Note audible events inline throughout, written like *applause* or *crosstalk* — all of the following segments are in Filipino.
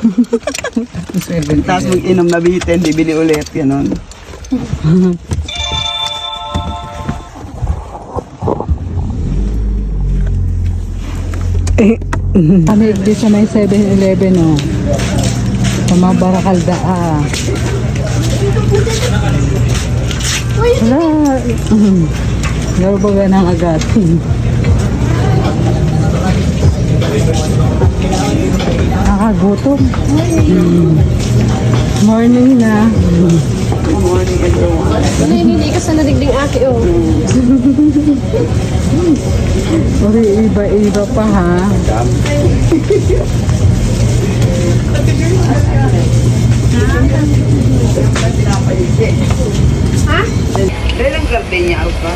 7 Tapos mag-inom na bitin, bibili ulit, gano'n. Kami di sa may 7-Eleven, oh. Sa mga barakalda, ah. Wala. Garubaga ng agad. Nakakagutom. Mm. Morning na. Good morning, everyone. Ano hindi ka sa nadigding ate oh. Uri, iba-iba pa ha. Kailan gardenia out ka?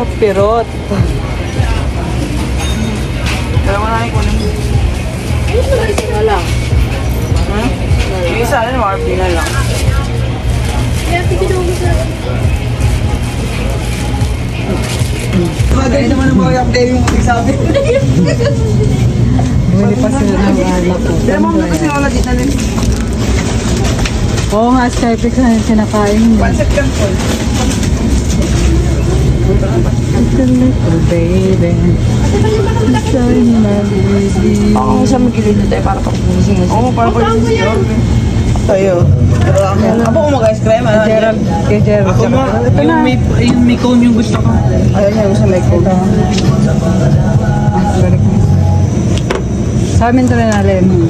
Ah, kapirot. Dalawa na rin kunin mo. Ayun na isa na lang. Ha? Yung isa, RP na lang. Kaya tigil ako sa... Bagay naman ang mga update yung magsabi. *laughs* Bumili pa sila ng alak ko. Dala mo mo kasi wala dito na rin. Oo nga, Skypex na yung sinakain niya. Pansat kan po. Little baby. Sorry, my baby. Oo, sa magilid na tayo para pagpusin. Oo, para pagpusin. Tayo. Ako, kung mag-ice cream? Gerald, kay Gerald. Ako mo, yung may, yung may cone yung gusto ko. Ayun siya, gusto may coke. Ah, balik mo. Sa amin to na lemon.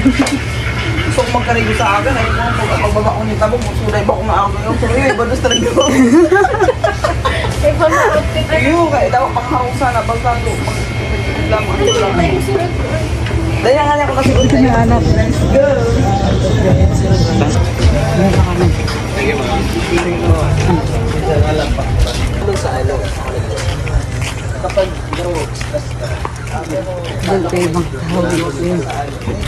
*laughs* Gusto ko magkarigo sa akin. Ay, kung pag pagbaba ko ng tabong, magsulay ba ko maaga yun? Pero yun, iba doon talaga. *laughs* Eh, pa na outfit. Ayun, kaya dapat pangharusan na pagkago. Lamang, ano lang. Dahil nga niya ko kasi na. Let's go! Doon kayo bang tawag yun.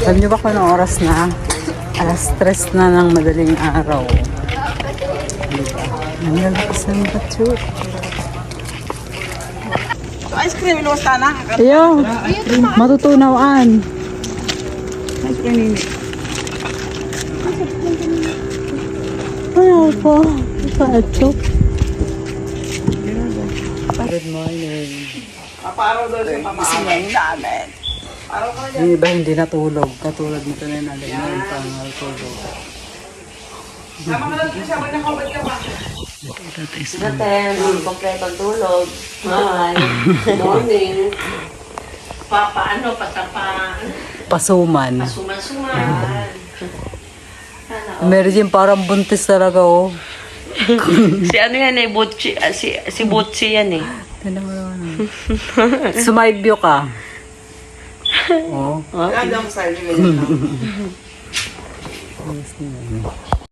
Alam niyo ba kung anong oras na? Alas stress na ng madaling araw. Diba? Nangyalakas ng batsut. Ice cream, iluwas ka na. Ayaw! Matutunawan. Ice cream, hindi. Ayaw po. Batsut. Good morning. Paparaw daw siya pamaaga. namin. Ka na Yung iba hindi natulog. Katulad nito na natin ngayon pang natulog. Sama ka lang siya, wala nang kabad ka pa. Natin, kompletong tulog. Hi. Morning. Papa, ano, patapa, Pasuman. suman-suman. Meron din parang buntis talaga oh. *laughs* si ano yan eh, Butchi, ah, si, si Butchi yan eh. Tignan mo ka. Oh. Style niya ganyan lang.